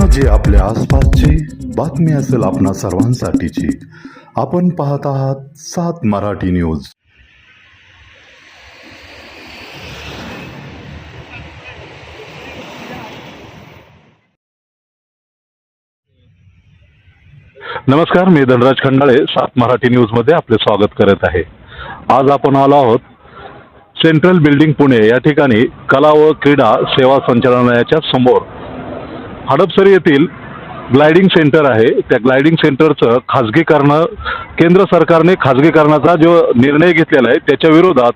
घटना जी आपल्या आसपासची बातमी असेल आपणा सर्वांसाठीची. आपण पाहत आहात सात मराठी न्यूज. नमस्कार मी धनराज खंडाळे सात मराठी न्यूजमध्ये आपले स्वागत करत आहे. आज आपण आलो आहोत सेंट्रल बिल्डिंग पुणे या ठिकाणी कला व क्रीडा सेवा संचालनालयाच्या समोर. हडपसर येथील ग्लायडिंग सेंटर आहे. त्या ग्लायडिंग सेंटरचं खाजगीकरण केंद्र सरकारने खाजगीकरणाचा जो निर्णय घेतलेला आहे त्याच्या विरोधात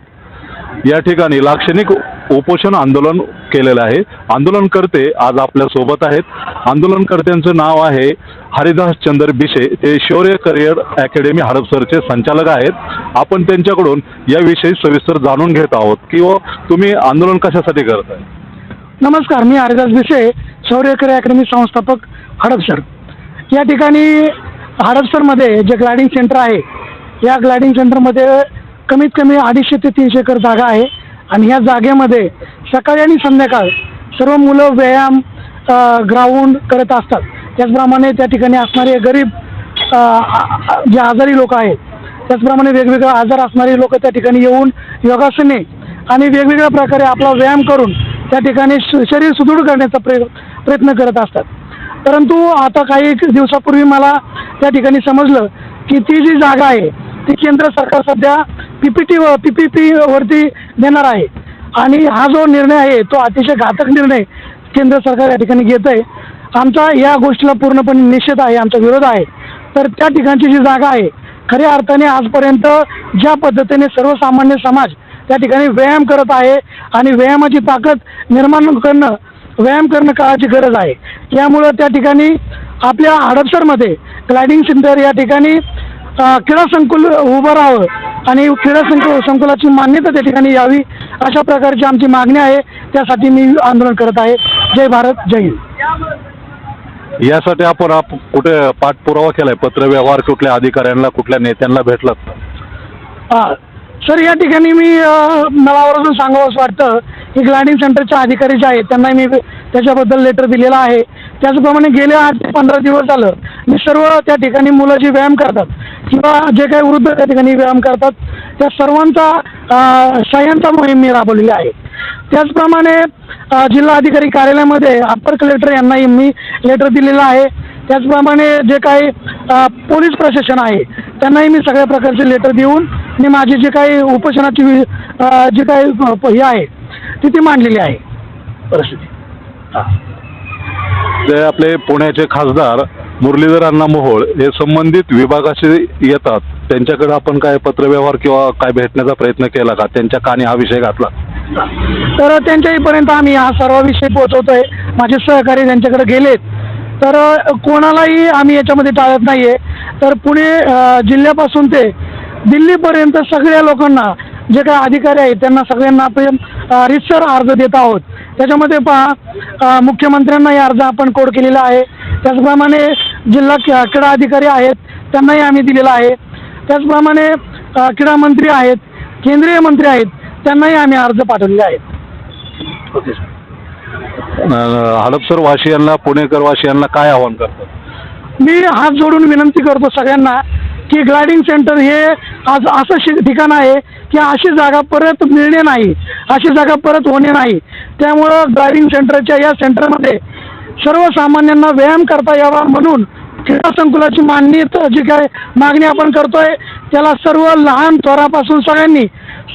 या ठिकाणी लाक्षणिक उपोषण आंदोलन केलेलं आहे. आंदोलनकर्ते आज आपल्यासोबत आहेत. आंदोलनकर्त्यांचं नाव आहे हरिदास चंद्र बिशे. ते शौर्य करिअर अकॅडमी हडपसरचे संचालक आहेत. आपण त्यांच्याकडून याविषयी सविस्तर जाणून घेत आहोत. किंवा तुम्ही आंदोलन कशासाठी करताय? नमस्कार मी हरिदास बिशे. शौर्यकर अकॅडमी संस्थापक हडपसर या ठिकाणी हडपसरमध्ये जे ग्लायडिंग सेंटर आहे या ग्लायडिंग सेंटरमध्ये कमीत कमी अडीचशे ते तीनशे एकर जागा आहे. आणि या जागेमध्ये सकाळी आणि संध्याकाळ सर्व मुलं व्यायाम ग्राउंड करत असतात. त्याचप्रमाणे त्या ठिकाणी असणारे गरीब जे आजारी लोक आहेत त्याचप्रमाणे वेगवेगळे आजार असणारे लोक त्या ठिकाणी येऊन योगासने आणि वेगवेगळ्या प्रकारे आपला व्यायाम करून त्या ठिकाणी श- शरीर सुदृढ करण्याचा प्रय प्रयत्न करत असतात. परंतु आता काही दिवसापूर्वी मला त्या ठिकाणी समजलं की ती जी जागा आहे ती केंद्र सरकार सध्या P P T P P P वरती देणार आहे. आणि हा जो निर्णय आहे तो अतिशय घातक निर्णय केंद्र सरकार या ठिकाणी घेत आहे आमचा या गोष्टीला पूर्णपणे निषेध आहे आमचा विरोध आहे. तर त्या ठिकाणची जी जागा आहे खऱ्या अर्थाने आजपर्यंत ज्या पद्धतीने सर्वसामान्य समाज त्या ठिकाणी व्यायाम करत आहे आणि व्यायामाची ताकद निर्माण करणं व्यायाम करणं काळाची गरज आहे. यामुळं त्या ठिकाणी आपल्या हडपसरमध्ये ग्लायडिंग सेंटर या ठिकाणी क्रीडा संकुल उभं राहावं आणि क्रीडा संकुल संकुलाची मान्यता त्या ठिकाणी यावी अशा प्रकारची आमची मागणी आहे. त्यासाठी मी आंदोलन करत आहे. जय भारत जय हिंद. यासाठी आपण आप कुठे पाठपुरावा केलाय? पत्रव्यवहार कुठल्या अधिकाऱ्यांना कुठल्या नेत्यांना भेटलात? हा सर या ठिकाणी मी मला आवर्जून सांगावं असं वाटतं की ग्लायडिंग सेंटरचे अधिकारी जे आहेत त्यांना मी त्याच्याबद्दल लेटर दिलेलं आहे. त्याचप्रमाणे गेल्या आठ ते पंधरा दिवस झालं मी सर्व त्या ठिकाणी मुलं जी व्यायाम करतात किंवा जे काही वृद्ध त्या ठिकाणी व्यायाम करतात त्या सर्वांचा अ, सह्यांचा मोहीम मी राबवलेली आहे. त्याचप्रमाणे जिल्हा अधिकारी कार्यालयामध्ये अप्पर कलेक्टर यांनाही मी लेटर दिलेलं आहे. त्याचप्रमाणे जे काही पोलीस प्रशासन आहे त्यांनाही मी सगळ्या प्रकारचे लेटर देऊन मी माझी जी काही उपोषणाची जी काही हे आहे ती ती मांडलेली आहे. परिस्थिती. जे आपले पुण्याचे खासदार मुरलीधर अण्णा मोहोळ हे संबंधित विभागाशी येतात. त्यांच्याकडे आपण काय पत्रव्यवहार किंवा काय भेटण्याचा प्रयत्न केला का? त्यांच्या कानी हा विषय घातला. तर त्यांच्यापर्यंत आम्ही हा सर्व विषय पोहोचवतोय. माझे सहकारी त्यांच्याकडे गेलेत. तर कोणालाही आम्ही याच्यामध्ये टाळत नाही आहे तर पुणे जिल्ह्यापासून ते दिल्लीपर्यंत सगळ्या लोकांना जे काही अधिकारी आहेत त्यांना सगळ्यांना आपण रितसर अर्ज देत आहोत. त्याच्यामध्ये पहा मुख्यमंत्र्यांनाही अर्ज आपण कोड केलेला आहे. त्याचप्रमाणे जिल्हा क- क्रीडा अधिकारी आहेत त्यांनाही आम्ही दिलेला आहे. त्याचप्रमाणे क्रीडा मंत्री आहेत केंद्रीय मंत्री आहेत त्यांनाही आम्ही अर्ज पाठवलेले आहेत ओके हडपसर वासियांना पुणेकर वासियांना काय आव्हान करतात मी हात जोडून विनंती करतो सगळ्यांना की ग्लायडिंग सेंटर हे आज असं शि ठिकाण आहे की अशी जागा परत मिळणे नाही अशी जागा परत होणे नाही. त्यामुळं ग्लायडिंग सेंटरच्या या सेंटरमध्ये सर्वसामान्यांना व्यायाम करता यावा म्हणून क्रीडा संकुलाची मांडणी जी काय मागणी आपण करतोय त्याला सर्व लहान थोरापासून सगळ्यांनी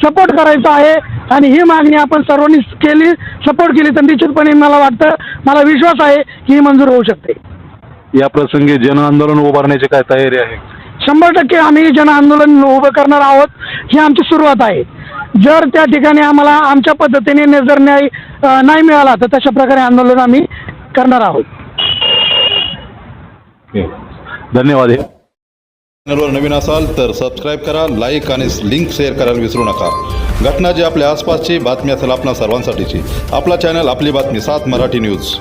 सपोर्ट करायचा आहे. आणि ही मागणी आपण सर्वांनी केली सपोर्ट केली तर निश्चितपणे मला वाटतं मला विश्वास आहे की ही मंजूर होऊ शकते. या प्रसंगी जन आंदोलन उभारण्याची काय तयारी आहे? शंभर टक्के आम्ही जन आंदोलन उभं करणार आहोत ही आमची सुरुवात आहे. जर त्या ठिकाणी आम्हाला आमच्या पद्धतीने जर न्याय नाही मिळाला तर तशा प्रकारे आंदोलन आम्ही करणार आहोत. धन्यवाद. चॅनलवर नवीन असाल तर सबस्क्राईब करा लाईक आणि लिंक शेअर करायला विसरू नका. घटना जी आपल्या आसपासची बातमी असेल आपणा सर्वांसाठीची. आपला चॅनल आपली बातमी सात मराठी न्यूज.